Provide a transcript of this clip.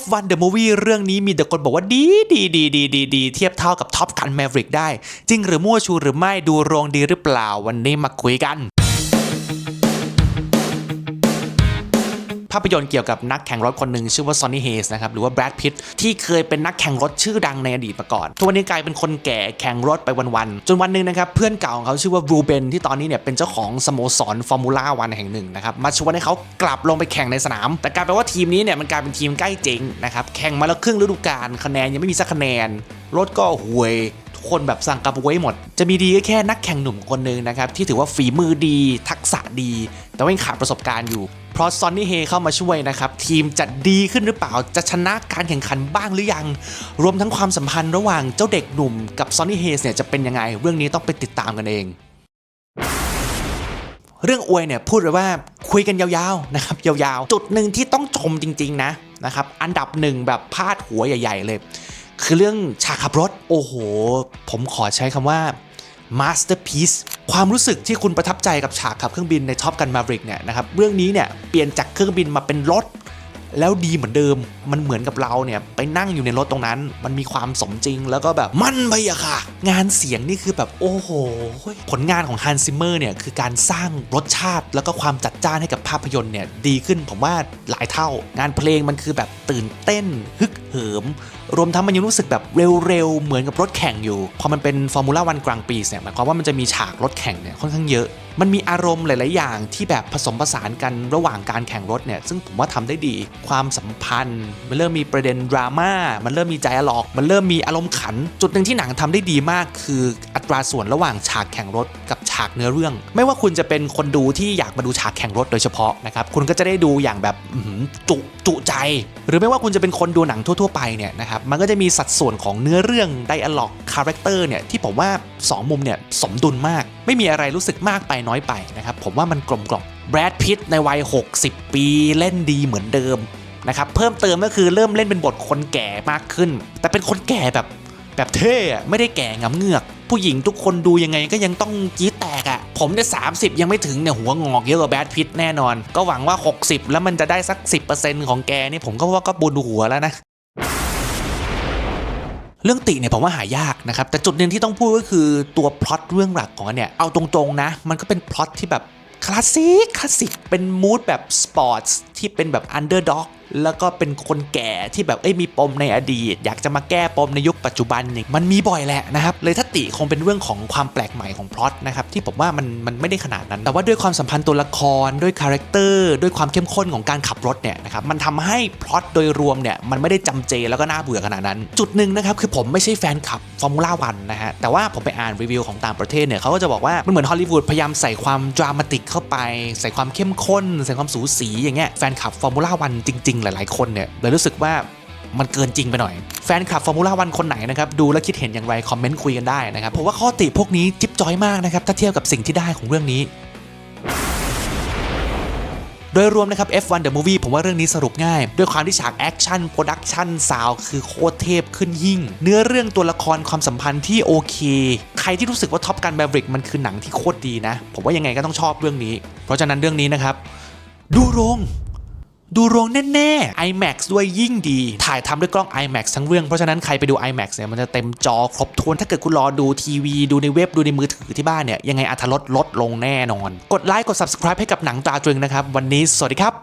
F1 The Movie เรื่องนี้มีแต่คนบอกว่าดีดีดีดีดีดีเทียบเท่ากับ Top Gun Maverick ได้ จริงหรือมั่วชูหรือไม่ดูโรงดีหรือเปล่าวันนี้มาคุยกัน ภาพยนตร์เกี่ยวกับนักแข่งรถคนหนึ่งชื่อว่าซอนนี่เฮสนะครับหรือว่าแบรดพิตที่เคยเป็นนักแข่งรถชื่อดังในอดีตมาก่อนทุกวันนี้กลายเป็นคนแก่แข่งรถไปวันๆจนวันหนึ่งนะครับเพื่อนเก่าของเขาชื่อว่ารูเบนที่ตอนนี้เนี่ยเป็นเจ้าของสโมสรฟอร์มูล่าวันแห่งหนึ่งนะครับมาชวนให้เขากลับลงไปแข่งในสนาม แต่กลายเป็นว่าทีมนี้เนี่ยมันกลายเป็นทีมใกล้เจ๊งนะครับแข่งมาแล้วครึ่งฤดูกาลคะแนนยังไม่มีสักคะแนนรถก็ห่วยคนแบบสั่งกับไว้หมด จะมีดีก็แค่นักแข่งหนุ่มคนหนึ่งนะครับ ที่ถือว่าฝีมือดีทักษะดี แต่ว่ายังขาดประสบการณ์อยู่ เพราะซอนนี่เฮเข้ามาช่วยนะครับ ทีมจะดีขึ้นหรือเปล่าจะชนะการแข่งขันบ้างหรือยัง รวมทั้งความสัมพันธ์ระหว่างเจ้าเด็กหนุ่มกับซอนนี่เฮสเนี่ยจะเป็นยังไง เรื่องนี้ต้องไปติดตามกันเอง เรื่องอวยเนี่ยพูดเลยว่าคุยกันยาวๆนะครับยาวๆ จุดหนึ่งที่ต้องชมจริง ๆ นะนะครับอันดับหนึ่งแบบพาดหัวใหญ่ ๆ เลย คือเรื่องฉากขับรถโอ้โห ผมขอใช้คำว่า masterpiece ความรู้สึกที่คุณประทับใจกับฉากขับเครื่องบินในท็อปกันมาริกเนี่ยนะครับเรื่องนี้เนี่ยเปลี่ยนจากเครื่องบินมาเป็นรถ แล้วดีเหมือนเดิม มันเหมือนกับเราเนี่ยไปนั่งอยู่ในรถตรงนั้น มันมีความสมจริงแล้วก็แบบมันไปอะค่ะ งานเสียงนี่คือแบบโอ้โห ผลงานของฮันซิมเมอร์เนี่ยคือการสร้างรสชาติแล้วก็ความจัดจ้านให้กับภาพยนตร์เนี่ยดีขึ้นผมว่าหลายเท่างานเพลงมันคือแบบตื่นเต้นฮึก เหิม รวมทั้งมันยังรู้สึกแบบเร็วๆ เหมือนกับรถแข่งอยู่ พอมันเป็นฟอร์มูล่าวันกลางปีเนี่ยหมายความว่ามันจะมีฉากรถแข่งเนี่ยค่อนข้างเยอะ มันมีอารมณ์หลาย ๆ อย่างที่แบบผสมผสานกันระหว่างการแข่งรถเนี่ยซึ่งผมว่าทำได้ดี ความสัมพันธ์ มันเริ่มมีประเด็นดราม่ามันเริ่มมีใจอลอก มันเริ่มมีอารมณ์ขัน จุดหนึ่งที่หนังทำได้ดีมาก คืออัตราส่วนระหว่างฉากแข่งรถกับฉากเนื้อเรื่อง ไม่ว่าคุณจะเป็นคนดูที่อยากมาดูฉากแข่งรถโดยเฉพาะนะครับคุณก็จะได้ดูอย่างแบบหือจุจุใจ หรือไม่ว่าคุณจะเป็นคนดูหนังทั่วๆไปเนี่ยนะครับมันก็จะมีสัดส่วนของเนื้อเรื่องไดอะล็อกคาแรคเตอร์เนี่ยที่ผมว่า 2 มุมเนี่ยสมดุลมาก ไม่มีอะไรรู้สึกมากไปน้อยไปนะครับผมว่ามันกลมกล่อมแบรดพิตในวัย 60 ปีเล่นดีเหมือนเดิมนะครับเพิ่มเติมก็คือเริ่มเล่นเป็นบทคนแก่มากขึ้น แต่เป็นคนแก่แบบแบบเท่ไม่ได้แก่งำเงือก ผู้หญิงทุกคนดูยังไงก็ยังต้องกรี้แตกอะ่ะ ผมเนี่ยสายังไม่ถึงเนี่ยหัวงอกเยอะกว่าแบดพิตแน่นอน ก็หวังว่า 60 แล้วมันจะได้สัก 10%ของแกนี่ผมก็ว่าก็บุญหัวแล้วนะ เรื่องติเนี่ยผมว่าหายากนะครับ แต่จุดหนึ่งที่ต้องพูดก็คือตัวพล็อตเรื่องหลักของมันเนี่ย เอาตรงๆนะ มันก็เป็นพล็อตที่แบบคลาสสิกคลาสสิกเป็นมูดแบบสปอร์ตที่เป็นแบบอันเดอร์ด็อกแล้วก็เป็นคนแก่ที่แบบเอ้ยมีปมในอดีต อยากจะมาแก้ปมในยุคปัจจุบันนี่มันมีบ่อยแหละนะครับเลยถ้าติคงเป็นเรื่องของความแปลกใหม่ของพล็อตนะครับที่ผมว่ามันมันไม่ได้ขนาดนั้น แต่ว่าด้วยความสัมพันธ์ตัวละครด้วยคาแรคเตอร์ด้วยความเข้มข้นของการขับรถเนี่ยนะครับมันทำให้พล็อตโดยรวมเนี่ยมันไม่ได้จำเจแล้วก็น่าเบื่อขนาดนั้น จุดหนึ่งนะครับคือผมไม่ใช่แฟนคลับฟอร์มูล่าวันนะฮะแต่ว่าผมไปอ่านรีวิวของต่างประเทศเนี่ยเขาก็จะบอกว่ามันเหมือนฮอลลีวูดพยายามใส่ความดรามาติกเข้าไป ใส่ความเข้มข้น ใส่ความสูสีอย่างเงี้ยแฟนคลับฟอร์มูล่าวันจริงๆ หลาย ๆ คนเนี่ยเลยรู้สึกว่ามันเกินจริงไปหน่อย แฟนคลับฟอร์มูล่าวันคนไหนนะครับ ดูแล้วคิดเห็นอย่างไร คอมเมนต์คุยกันได้นะครับผมว่าข้อติพวกนี้จิ๊บจอยมากนะครับ ถ้าเทียบกับสิ่งที่ได้ของเรื่องนี้ โดยรวมนะครับ F1 The Movie ผมว่าเรื่องนี้สรุปง่าย ด้วยความที่ฉากแอคชั่นโปรดักชั่นซาวคือโคตรเทพขึ้นยิ่ง เนื้อเรื่องตัวละครความสัมพันธ์ที่โอเค ใครที่รู้สึกว่าท็อปกันแบริกมันคือหนังที่โคตรดีนะ ผมว่ายังไงก็ต้องชอบเรื่องนี้ เพราะฉะนั้นเรื่องนี้นะครับดูโรง ดูโรงแน่ๆ IMAX ด้วยยิ่งดี ถ่ายทำด้วยกล้อง IMAX ทั้งเรื่อง เพราะฉะนั้นใครไปดู IMAX เนี่ยมันจะเต็มจอครบถ้วนถ้าเกิดคุณรอดูทีวี ดูในเว็บดูในมือถือที่บ้านเนี่ยยังไงอัธราลดลงแน่นอน กดไลค์กด subscribe ให้กับหนังตาตรึงนะครับ วันนี้สวัสดีครับ